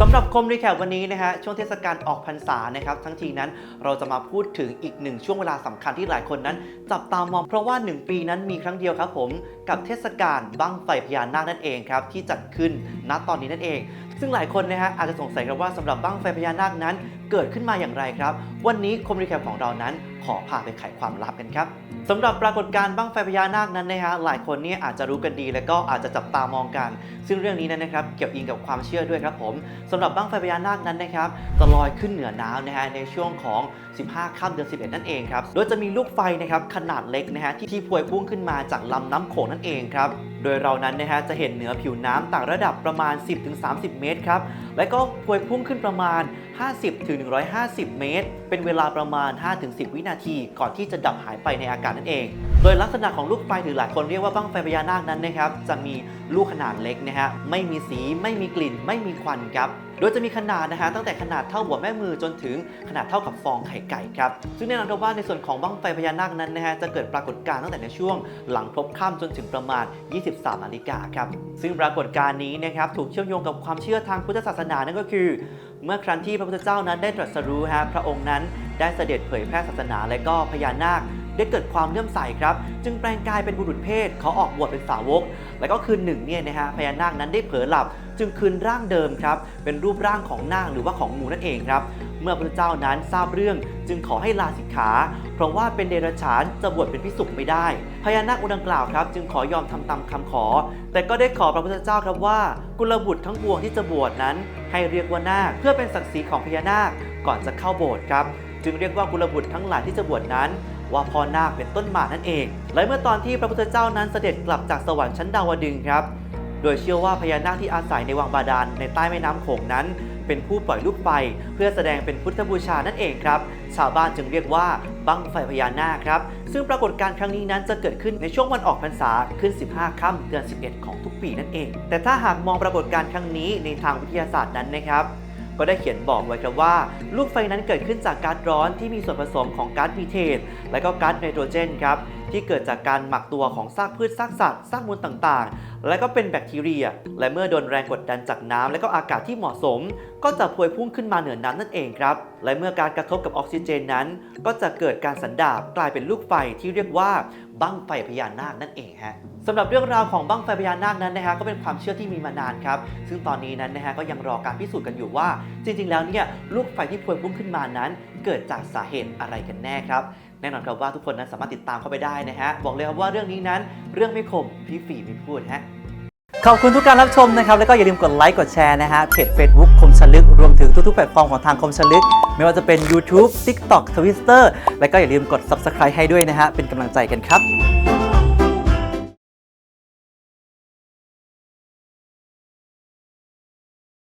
สำหรับคมรีแคปวันนี้นะฮะช่วงเทศกาลออกพรรษานะครับทั้งทีนั้นเราจะมาพูดถึงอีกหนึ่งช่วงเวลาสำคัญที่หลายคนนั้น จับตามองเพราะว่า 1 ปีนั้นมีครั้งเดียวครับผมกับเทศกาลบั้งไฟพญานาคนั่นเองครับที่จัดขึ้น ณตอนนี้นั่นเอง ซึ่งหลายคนนะฮะอาจจะสงสัยครับว่าสำหรับบั้งไฟพญานาคนั้น เกิดขึ้นมาอย่างไรครับ วันนี้คมรีแคปของเรานั้นขอพาไปไขความลับกันครับสำหรับปรากฏการณ์บั้งไฟพญานาคนั้นนะฮะหลายคนเนี่ยอาจจะรู้กันดี และก็อาจจะจับตามองกัน ซึ่งเรื่องนี้นั้นนะครับเกี่ยวอิงกับความเชื่อด้วยครับผมสำหรับบั้งไฟพญานาคนั้นนะครับจะลอยขึ้นเหนือน้ำนะฮะในช่วงของ 15ค่ำเดือน11 นั่นเองครับโดยจะมีลูกไฟนะครับขนาดเล็กนะฮะที่ที่พวยพุ่งขึ้นมาจากลำน้ำโขงนั่นเองครับ โดยเรานั้นนะฮะจะเห็นเหนือผิวน้ำต่างระดับประมาณ 10-30 เมตรครับ และก็พวยพุ่งขึ้นประมาณ 50-150 เมตร เป็นเวลาประมาณ 5-10 วินาที ก่อนที่จะดับหายไปในอากาศนั่นเอง โดยลักษณะของลูกไฟหรือหลายคนเรียกว่าบั้งไฟพญานาคนั้นนะครับจะมีลูกขนาดเล็กนะฮะไม่มีสีไม่มีกลิ่น ไม่มีควันครับโดยจะมีขนาดนะฮะตั้งแต่ขนาดเท่าหัวแม่มือจนถึงขนาดเท่ากับฟองไข่ไก่ครับซึ่งแน่นอนว่าในส่วนของบั้งไฟพญานาคนั้นนะฮะจะเกิดปรากฏการณ์ตั้งแต่ในช่วงหลังพบค่ำจนถึงประมาณ 23นาฬิกาครับซึ่งปรากฏการณ์นี้นะครับถูกเชื่อมโยงกับความเชื่อทางพุทธศาสนานั่นก็คือ เมื่อครั้งที่พระพุทธเจ้านั้นได้ตรัสรู้ฮะพระองค์นั้นได้เสด็จเผยแพร่ศาสนาและก็พญานาค ได้เกิดความเลื่อมใสครับ จึงแปลงกายเป็นบุรุษเพศเขาออกบวชเป็นสาวก และก็คืนหนึ่งเนี่ยนะฮะพญานาคนั้นได้เผลอหลับ จึงคืนร่างเดิมครับ เป็นรูปร่างของนาคหรือว่าของงูนั่นเองครับ เมื่อพระเจ้านั้นทราบเรื่องจึงขอให้ลาสิกขา เพราะว่าเป็นเดรัจฉานจะบวชเป็นพิสุกไม่ได้ พญานาคองค์ดังกล่าวครับ จึงขอยอมทำตามคำขอ แต่ก็ได้ขอพระพุทธเจ้าครับว่า กุลบุตรทั้งปวงที่จะบวชนั้น ให้เรียกว่านาคเพื่อเป็นศักดิ์ศรีของพญานาคก่อนจะเข้าโบสถ์ครับ จึงเรียกว่ากุลบุตรทั้งหลายที่จะบวชนั้น ว่าพ่อนาคเป็นต้นหมากนั่นเอง และเมื่อตอนที่พระพุทธเจ้านั้นเสด็จกลับจากสวรรค์ชั้นดาวดึงครับ โดยเชื่อว่าพญานาคที่อาศัยในวังบาดาลในใต้แม่น้ำโขงนั้น เป็นผู้ปล่อยลูกไฟเพื่อแสดงเป็นพุทธบูชานั่นเองครับ ชาวบ้านจึงเรียกว่าบั้งไฟพญานาคครับ ซึ่งปรากฏการณ์ครั้งนี้นั้นจะเกิดขึ้นในช่วงวันออกพรรษาขึ้น 15 ค่ำเดือน 11 ของทุกปีนั่นเอง แต่ถ้าหากมองปรากฏการณ์ครั้งนี้ในทางวิทยาศาสตร์นั้นนะครับ ก็ได้เขียนบอกไว้ครับว่า ลูกไฟนั้นเกิดขึ้นจากก๊าซร้อนที่มีส่วนผสมของก๊าซมีเทนและก็ก๊าซไนโตรเจนครับ ที่เกิดจากการหมักตัวของซากพืชซากสัตว์ซากมูลต่างๆ และก็เป็นแบคทีเรีย และเมื่อโดนแรงกดดันจากน้ำและก็อากาศที่เหมาะสม ก็จะพวยพุ่งขึ้นมาเหนือน้ำนั่นเองครับ และเมื่อการกระทบกับออกซิเจนนั้น ก็จะเกิดการสันดาบกลายเป็นลูกไฟที่เรียกว่าบั้งไฟพญานาคนั่นเองฮะสำหรับเรื่องราวของบั้งไฟพญานาคนั้นนะฮะก็เป็นความเชื่อที่มีมานานครับซึ่งตอนนี้นั้นนะฮะก็ยังรอการพิสูจน์กันอยู่ว่า จริงๆ แล้วเนี่ยลูกไฟที่พวยพุ่งขึ้นมานั้น เกิดจากสาเหตุอะไรกันแน่ครับ แน่นอนครับว่าทุกคนนั้นสามารถติดตามเข้าไปได้นะฮะ บอกเลยครับว่าเรื่องนี้นั้นเรื่องไม่คมพี่ฝีไม่พูดฮะขอบคุณทุกการรับชมนะครับ แล้วก็อย่าลืมกดไลค์กดแชร์นะฮะเพจ Facebook คมชลึก รวมถึงทุกๆแพลตฟอร์มของทางคมชลึก ไม่ว่าจะเป็น YouTube TikTok Twitter แล้วก็อย่าลืมกด Subscribe ให้ด้วยนะฮะเป็นกำลังใจกันครับ